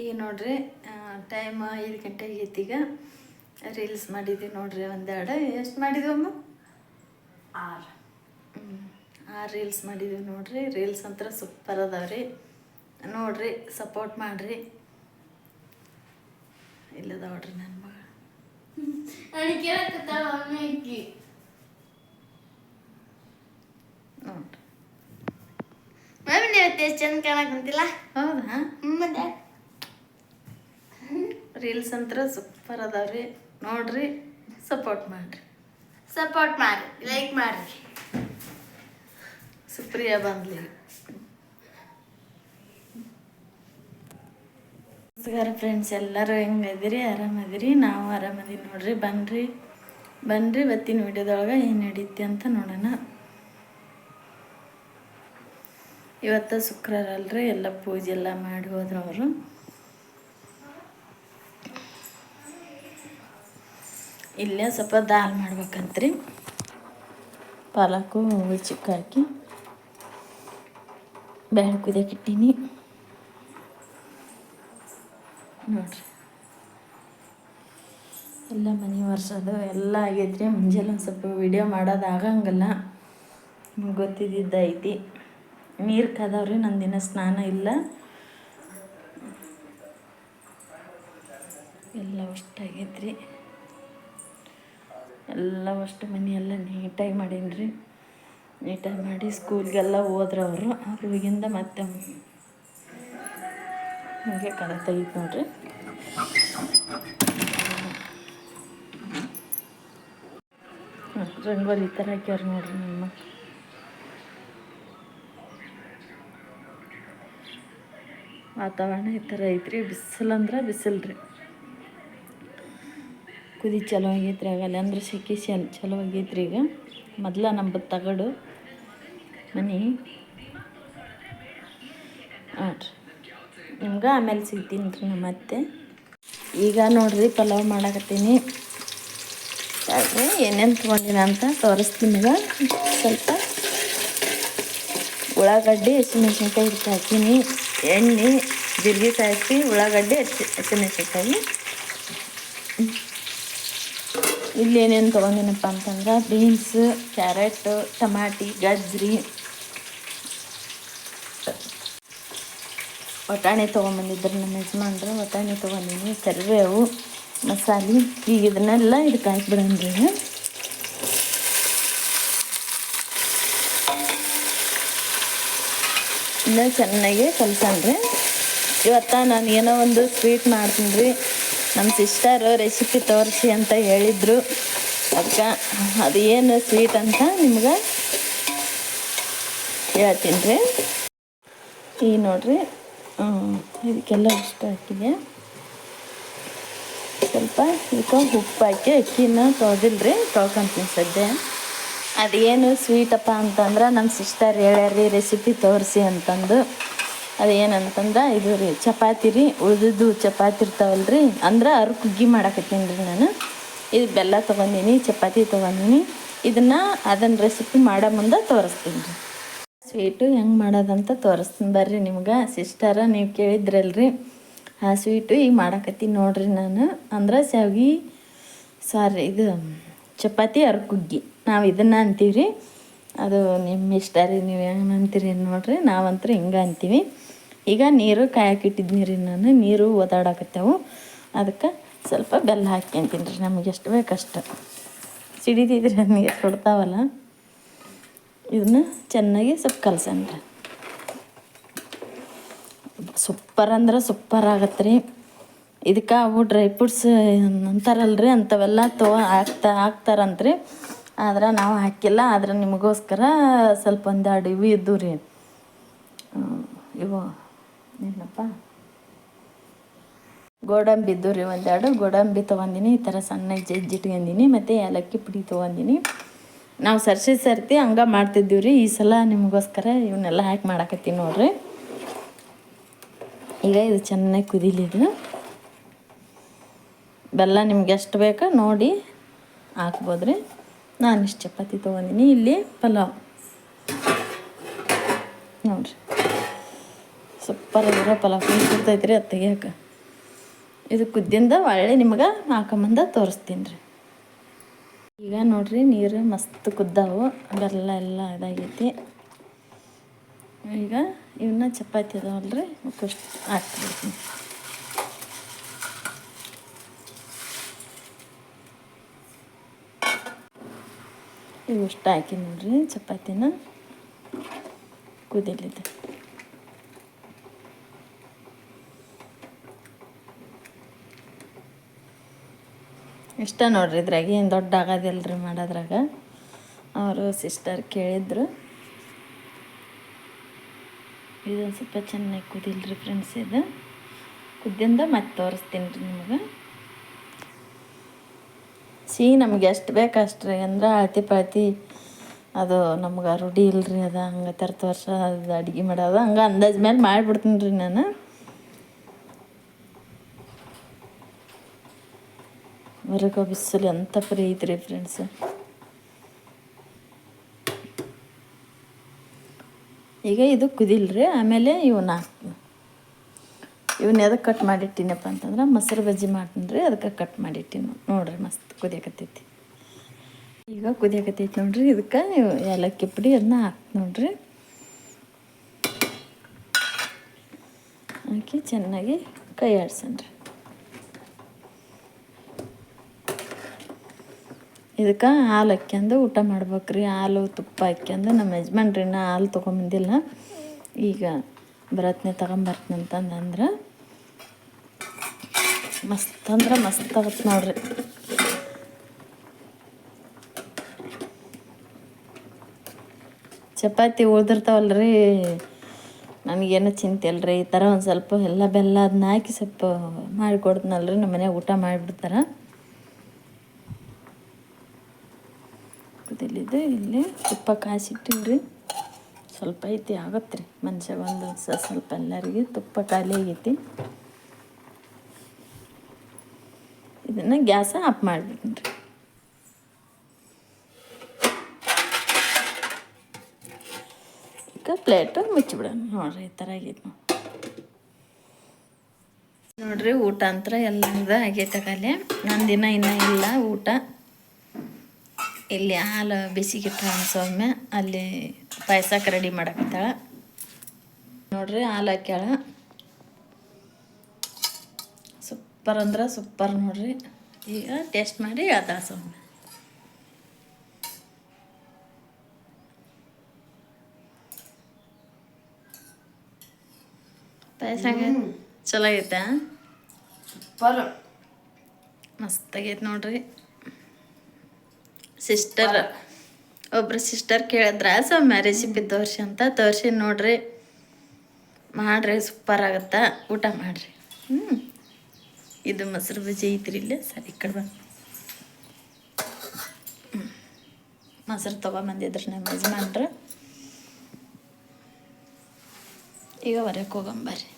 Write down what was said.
ಈಗ ನೋಡ್ರಿ ಟೈಮ್ ಐದು ಗಂಟೆ ಆಗೈತಿ ಈಗ. ರೀಲ್ಸ್ ಮಾಡಿದ್ವಿ ನೋಡ್ರಿ ಒಂದೆರಡು. ಎಷ್ಟು ಮಾಡಿದ್ವಮ್ಮ ಆರು. ಆರು ರೀಲ್ಸ್ ಮಾಡಿದ್ವಿ ನೋಡ್ರಿ. ರೀಲ್ಸ್ ಅಂತರ ಸೂಪರ್ ಅದಾವ್ರಿ. ನೋಡ್ರಿ ಸಪೋರ್ಟ್ ಮಾಡ್ರಿ. ಇಲ್ಲದ ನೋಡ್ರಿ ನನ್ನ ಮಗ ನೋಡ್ರಿ. ಮಮ್ಮಿ ನೀವು ಎಷ್ಟು ಚಂದ ಕಾಣಕಂತಿಲ್ಲ ಹೌದಾ? ಮತ್ತೆ ರೀಲ್ಸ್ ಅಂತ ಸೂಪರ್ ಅದಾವ್ರಿ. ನೋಡ್ರಿ ಸಪೋರ್ಟ್ ಮಾಡ್ರಿ. ಸಪೋರ್ಟ್ ಮಾಡ್ರಿ ಲೈಕ್ ಮಾಡ್ರಿ. ಸುಪ್ರಿಯಾ ಬಂದ್ಲಿ. ನಮಸ್ಕಾರ ಫ್ರೆಂಡ್ಸ್ ಎಲ್ಲರೂ ಹೆಂಗದಿರಿ ಆರಾಮದಿರಿ ನಾವು ಆರಾಮದೀವಿ ನೋಡ್ರಿ. ಬನ್ರಿ ಬನ್ರಿ ಇವತ್ತಿನ ವಿಡಿಯೋದೊಳಗೆ ಏನು ನಡೀತಿ ಅಂತ ನೋಡೋಣ. ಇವತ್ತು ಶುಕ್ರವಾರ ಅಲ್ರಿ ಎಲ್ಲ ಪೂಜೆ ಎಲ್ಲ ಮಾಡಿ ಹೋದ್ರವರು ಅವರು. ಇಲ್ಲೇ ಸ್ವಲ್ಪ ದಾಲ್ ಮಾಡ್ಬೇಕಂತ್ರಿ. ಪಾಲಕು ಚಿಕ್ಕ ಹಾಕಿ. ಬೇಳೆ ಕುದಿಯಕ್ಕೆ ಇಟ್ಟೀನಿ. ನೋಡ್ರಿ. ಎಲ್ಲ ಮನೆ ಒರ್ಸೋದು ಎಲ್ಲ ಆಗೈತ್ರಿ ಮುಂಜಾನೆ ಒಂದು ಸ್ವಲ್ಪ ವಿಡಿಯೋ ಮಾಡೋದು ಆಗಂಗಿಲ್ಲ. ಗೊತ್ತಿದ್ದೈತಿ ನೀರು ನನ್ನ ದಿನ ಸ್ನಾನ ಇಲ್ಲ. ಎಲ್ಲ ಅಷ್ಟು ಆಗೈತ್ರಿ. ಎಲ್ಲ ಅಷ್ಟು ಮನೆಯೆಲ್ಲ ನೀಟಾಗಿ ಮಾಡೀನಿ ರೀ ನೀಟಾಗಿ ಮಾಡಿ ಸ್ಕೂಲ್ಗೆಲ್ಲ ಹೋದ್ರು ಅವರು ಅವ್ರಿಗಿಂದ ಮತ್ತೆ ಹಾಗೆ ಕಡ ತೆಗಿತು ನೋಡ್ರಿ. ರಂಗೋಲಿ ಈ ಥರ ಹಾಕ್ಯಾರ ನೋಡ್ರಿ ನಮ್ಮ ವಾತಾವರಣ ಈ ಥರ ಐತ್ರಿ. ಬಿಸಿಲು ಅಂದ್ರೆ ಬಿಸಿಲು ರೀ ಕುದಿ ಚಲೋ ಆಗೈತ್ರಿ ಆಗಲ್ಲ ಅಂದ್ರೆ ಸಿಕ್ಕಿ ಚಲ್ ಚಲೋ ಆಗೈತ್ರಿ ಈಗ. ಮೊದ್ಲ ನಮ್ಮದು ತಗಡು. ಮನೆ ನೋಡ್ರಿ ನಿಮ್ಗೆ ಆಮೇಲೆ ಸಿಗ್ತೀನಿ ರೀ ನಮ್ಮ ಅತ್ತೆ ಈಗ ನೋಡ್ರಿ ಪಲಾವ್ ಮಾಡಕತ್ತೀನಿ. ಏನೇನು ತೊಗೊಂಡಿನ ಅಂತ ತೋರಿಸ್ತೀನಿ ಈಗ. ಸ್ವಲ್ಪ ಉಳ್ಳಾಗಡ್ಡಿ ಹಸಿಮೆಣ್ಸಿನ್ಕಾಯಿ ಹಿಟ್ಟು ಹಾಕೀನಿ. ಎಣ್ಣೆ ಜೀರಿಗೆ ಸಾಯಿಸಿ ಉಳ್ಳಾಗಡ್ಡಿ ಹಸಿ, ಹಸಿಮೆಣ್ಸಿನ್ಕಾಯಿ. ಇಲ್ಲಿ ಏನೇನು ತೊಗೊಂಡಿನಪ್ಪ ಅಂತಂದ್ರೆ ಬೀನ್ಸ್ ಕ್ಯಾರೆಟ್ ಟಮಾಟಿ, ಗಜ್ರಿ. ಒಟಾಣಿ ತೊಗೊಂಬಂದಿದ್ರು ನಮ್ಮ ಯಜಮಾನ್ರು. ವಟಾಣಿ ತೊಗೊಂಡಿನಿ, ಕರಿಬೇವು, ಮಸಾಲೆ. ಈಗ ಇದನ್ನೆಲ್ಲ ಇದಕ್ಕೆ ಹಾಕ್ಬಿಡಂದ್ರಿ ಇನ್ನೂ ಚೆನ್ನಾಗಿ ಕಲ್ಸನ್ರಿ ಇವತ್ತ ನಾನು ಏನೋ ಒಂದು ಸ್ವೀಟ್ ಮಾಡ್ತೀನಿ ರೀ. ನಮ್ಮ ಸಿಸ್ಟರು ರೆಸಿಪಿ ತೋರಿಸಿ ಅಂತ ಹೇಳಿದ್ರು. ಅಕ್ಕ, ಅದು ಏನು ಸ್ವೀಟ್ ಅಂತ ನಿಮ್ಗೆ ಹೇಳ್ತೀನಿ ರೀ. ಈ ನೋಡ್ರಿ ಇದಕ್ಕೆಲ್ಲ ಇಷ್ಟ ಹಾಕಿದೆ ಸ್ವಲ್ಪ ಇದಕ್ಕೆ ಉಪ್ಪು ಹಾಕಿ ಅಕ್ಕಿನ ತೊಳೆದಿಲ್ರಿ ತೊಳ್ಕೊಂತೀನಿ ಸದ್ಯ. ಅದೇನು ಸ್ವೀಟಪ್ಪ ಅಂತಂದ್ರೆ ನಮ್ಮ ಸಿಸ್ಟರ್ ಹೇಳ್ಯಾರ್ರಿ ರೆಸಿಪಿ ತೋರಿಸಿ ಅಂತಂದು. ಅದೇನಂತಂದ್ರೆ ಇದು ರೀ, ಚಪಾತಿ ರೀ, ಉಳಿದಿದ್ದು ಚಪಾತಿ ಇರ್ತಾವಲ್ರಿ ಅಂದ್ರೆ ಅರು ಕುಗ್ಗಿ ಮಾಡಕತ್ತೀನಿ ರೀ ನಾನು. ಇದು ಬೆಲ್ಲ ತೊಗೊಂಡೀನಿ, ಚಪಾತಿ ತೊಗೊಂಡೀನಿ. ಇದನ್ನು ಅದನ್ನ ರೆಸಿಪಿ ಮಾಡೋ ಮುಂದೆ ತೋರಿಸ್ತೀನಿ ರೀ. ಸ್ವೀಟು ಹೆಂಗೆ ಮಾಡೋದಂತ ತೋರಿಸ್ತೀನಿ ಬರ್ರಿ ನಿಮ್ಗೆ. ಸಿಸ್ಟರ ನೀವು ಕೇಳಿದ್ರಲ್ರಿ ಆ ಸ್ವೀಟು ಈಗ ಮಾಡಕತ್ತೀನಿ ನೋಡ್ರಿ ನಾನು. ಅಂದ್ರೆ ಶಾವ್ಗಿ ಸಾರಿ ಇದು ಚಪಾತಿ ಅರ್ಕುಗ್ಗಿ ನಾವು ಇದನ್ನು ಅಂತೀವಿ ಅದು ನಿಮ್ಮ ಇಷ್ಟ ರೀ, ನೀವು ಅಂತೀರಿ ನೋಡ್ರಿ ನಾವಂತೂ ಹಿಂಗೆ ಅಂತೀವಿ. ಈಗ ನೀರು ಕಾಯಕ್ಕಿಟ್ಟಿದ್ದು ರೀ ನಾನು, ನೀರು ಓದಾಡಕತ್ತೇವು ಅದಕ್ಕೆ ಸ್ವಲ್ಪ ಬೆಲ್ಲ ಹಾಕ್ಯಂತೀನಿ ರೀ, ನಮಗೆ ಎಷ್ಟು ಬೇಕಷ್ಟು. ಸಿಡಿದಿದ್ರೆ ನೀರು ಕೊಡ್ತಾವಲ್ಲ, ಇದನ್ನ ಚೆನ್ನಾಗಿ ಸ್ವಲ್ಪ ಕಲ್ಸನ್ರಿ ಸೂಪರ್ ಅಂದ್ರೆ ಸೂಪರ್ ಆಗತ್ತೆ ರೀ. ಇದಕ್ಕೆ ಅವು ಡ್ರೈ ಫ್ರೂಟ್ಸ್ ಅಂತಾರಲ್ರಿ, ಅಂಥವೆಲ್ಲ ತೊ ಹಾಕ್ತಾ ಹಾಕ್ತಾರಂತ್ರಿ. ಆದ್ರೆ ನಾವು ಹಾಕಿಲ್ಲ, ಆದ್ರೆ ನಿಮಗೋಸ್ಕರ ಸ್ವಲ್ಪ ಒಂದೆರಡು ಇವು ಇದ್ದು ರೀ. ಇವು ಏನಪ್ಪ? ಗೋಡಂಬಿ ಇದ್ದು ರೀ ಒಂದೆರಡು ಗೋಡಂಬಿ ತೊಗೊಂಡಿನಿ, ಈ ಥರ ಸಣ್ಣ ಜಜ್ಜಿಟ್ಕೊಂಡಿನಿ, ಮತ್ತು ಏಲಕ್ಕಿ ಪುಡಿ ತೊಗೊಂಡಿನಿ. ನಾವು ಸರ್ಸಿ ಸರ್ತಿ ಹಂಗೆ ಮಾಡ್ತಿದ್ದೀವಿ ರೀ, ಈ ಸಲ ನಿಮಗೋಸ್ಕರ ಇವನ್ನೆಲ್ಲ ಹಾಕಿ ಮಾಡಾಕತ್ತೀನಿ ನೋಡ್ರಿ. ಈಗ ಇದು ಚೆನ್ನಾಗಿ ಕುದಿಲಿದ್ದು ಬೆಲ್ಲ ನಿಮ್ಗೆ ಎಷ್ಟು ಬೇಕೋ ನೋಡಿ ಹಾಕ್ಬೋದ್ರಿ. ನಾನು ಇಷ್ಟು ಚಪಾತಿ ತೊಗೊಂಡಿನಿ, ಇಲ್ಲಿ ಪಲಾವ್. ನೋಡ್ರಿ. ಸೂಪರ್ ಆಗಿರೋ ಪಲಾವ್ ಕುಂತಿರ್ತೈತೆ ರೀ ಅದು ತೆಗಿಯಕ್ಕೆ ಇದು ಕುದ್ದಿಂದ ಒಳ್ಳೆ ನಿಮ್ಗೆ ಹಾಕೊಂಬಂದ ತೋರಿಸ್ತೀನಿ ರೀ ಈಗ ನೋಡ್ರಿ ನೀರು ಮಸ್ತ್ ಕುದ್ದಾವು ಬೆಲ್ಲ ಎಲ್ಲ ಇದಾಗೈತಿ. ಈಗ ಇವನ್ನ ಚಪಾತಿ ಅದಾವಲ್ರಿ ಅವಕ್ಕಷ್ಟು ಇವಷ್ಟು ಹಾಕಿ ನೋಡ್ರಿ, ಚಪಾತಿನ ಕುದಿಲಿದೆ ಇಷ್ಟ ನೋಡ್ರಿ ಇದ್ರಾಗ, ಏನು ದೊಡ್ಡ ಆಗೋದಿಲ್ರಿ ಮಾಡೋದ್ರಾಗ. ಅವರು ಸಿಸ್ಟರ್ ಕೇಳಿದ್ರು. ಇದೊಂದು ಸ್ವಲ್ಪ ಚೆನ್ನಾಗಿ ಕುದಿಲ್ರಿ ಫ್ರೆಂಡ್ಸ್ ಇದು. ಕುದ್ದಿಂದ ಮತ್ತೆ ತೋರಿಸ್ತೀನಿ ರೀ ನಿಮಗೆ. ಸಿಹಿ ನಮ್ಗೆ ಎಷ್ಟು ಬೇಕು ಅಷ್ಟು ರೀ ಅಂದ್ರೆ ಅಳತಿ ಪಳತಿ. ಅದು ನಮ್ಗೆ ರೂಢಿ ಇಲ್ರಿ ಅದು, ಹಂಗೆ ತರ್ತ ವರ್ಷ ಅದು ಅಡುಗೆ ಮಾಡೋದು. ಹಂಗೆ ಅಂದಾಜ್ ಮೇಲೆ ಮಾಡಿಬಿಡ್ತೀನಿ ರೀ ನಾನು ಹೊರಗೆ ಬಿಸಿಲು ಎಂಥ ಫ್ರೀ ಐತ್ರಿ ಫ್ರೆಂಡ್ಸ್ ಈಗ ಇದು ಕುದಿಲ್ರಿ, ಆಮೇಲೆ ಇವು ಹಾಕ್ತೀನಿ ಇವನ್ನ ಎದಕ್ಕೆ ಕಟ್ ಮಾಡಿಟ್ಟಿನಪ್ಪ ಅಂತಂದ್ರೆ, ಮೊಸರು ಬಜ್ಜಿ ಮಾಡ್ತೀನಿ ಅದಕ್ಕೆ ಕಟ್ ಮಾಡಿಟ್ಟಿನಿ. ನೋಡ್ರಿ ಮಸ್ತ್ ಕುದಿಯಕತ್ತೈತಿ. ಈಗ ಕುದಿಯಕತ್ತೈತಿ ನೋಡ್ರಿ, ಇದಕ್ಕೆ ಏಲಕ್ಕಿ ಪುಡಿ ಅದನ್ನ ಹಾಕಿ ನೋಡ್ರಿ. ಹಾಕಿ ಚೆನ್ನಾಗಿ ಕೈ ಆಡ್ಸನ್ರಿ ಇದಕ್ಕೆ ಹಾಲು ಹಾಕ್ಯಂದು ಊಟ ಮಾಡ್ಬೇಕ್ರಿ. ಹಾಲು ತುಪ್ಪ ಹಾಕ್ಯಂದು ನಮ್ಮ ಯಜಮಾನ್ರಿನ ಹಾಲು ತೊಗೊಂಬಂದಿಲ್ಲ. ಈಗ ಬರತ್ನೆ ಅಂತಂದ್ರೆ ಮಸ್ತ್ ಅಂದ್ರೆ ಮಸ್ತ್ ಆಗತ್ತೆ ನೋಡ್ರಿ. ಚಪಾತಿ ಉಳ್ದಿರ್ತಾವಲ್ರಿ. ನನಗೇನು ಚಿಂತೆ ಅಲ್ರಿ ಈ ಥರ ಒಂದು ಸ್ವಲ್ಪ ಎಲ್ಲ ಬೆಲ್ಲ ಅದನ್ನ ಹಾಕಿ ಸ್ವಲ್ಪ ಮಾಡಿಕೊಡ್ತೀನಲ್ರಿ ನಮ್ಮ ಮನೆಯಾಗ ಊಟ ಮಾಡಿಬಿಡ್ತಾರೆ. ಕುದಿಲಿದ್ದು ಇಲ್ಲಿ ತುಪ್ಪ ಕಾಯಿಸಿಟ್ಟಿವ್ರಿ. ಸ್ವಲ್ಪ ಐತಿ ಆಗತ್ತೆ ರೀ ಮನುಷ್ಯ ಒಂದು ಸ್ವಲ್ಪ ಎಲ್ಲರಿಗೆ ತುಪ್ಪ ಖಾಲಿ ಆಗೈತಿ. ಇದನ್ನು ಗ್ಯಾಸ ಆಫ್ ಮಾಡಿಬಿಡ್ರಿ ಈಗ ಪ್ಲೇಟು ಮುಚ್ಚಿಬಿಡೋಣ. ನೋಡ್ರಿ, ಈ ಥರ ಆಗೈತೆ ನೋಡ್ರಿ, ಊಟ ಅಂತ ಎಲ್ಲದ ಆಗೈತೆ ಖಾಲಿ ದಿನ ಇನ್ನೂ ಇಲ್ಲ ಊಟ. ಇಲ್ಲಿ ಹಾಲು ಬಿಸಿಗಿಟ್ಟ ಸೌಮ್ಯ ಅಲ್ಲಿ ಪಾಯಸಕ್ಕೆ ರೆಡಿ ಮಾಡಾಕತ್ತಾಳ. ನೋಡ್ರಿ, ಹಾಲು ಹಾಕ್ಯಾಳ. ಸೂಪರ್ ಅಂದ್ರೆ ಸೂಪರ್ ನೋಡ್ರಿ. ಈಗ ಟೇಸ್ಟ್ ಮಾಡಿ ಅದ ಸೊಮ್ಮೆ ಪಾಯಸ ಚಲೋ ಆಗೈತೆ? ಸೂಪರ್. ಮಸ್ತಾಗೈತೆ ನೋಡ್ರಿ. ಸಿಸ್ಟರ್ ಒಬ್ರು ಸಿಸ್ಟರ್ ಕೇಳಿದ್ರ ಸೌಮ್ಯ ರೆಸಿಪಿ ತೋರಿಸಿ ಅಂತ ತೋರಿಸಿ ನೋಡ್ರಿ. ಮಾಡ್ರಿ ಸೂಪರ್ ಆಗುತ್ತೆ? ಊಟ ಮಾಡ್ರಿ. ಹ್ಞೂ ಇದು ಮೊಸರು ಬಜ್ಜಿ ಐತ್ರಿ ಇಲ್ಲೇ ಸರಿ ಈ ಕಡೆ ಬಂದು ಹ್ಮ್. ಮೊಸರು ತೊಗೊಂಬಂದಿದ್ರು ನಮ್ಮ ಯಜಮಾನ್ರು ಈಗ ಹೊರಕ್ಕೆ ಹೋಗಂಬರ್ರಿ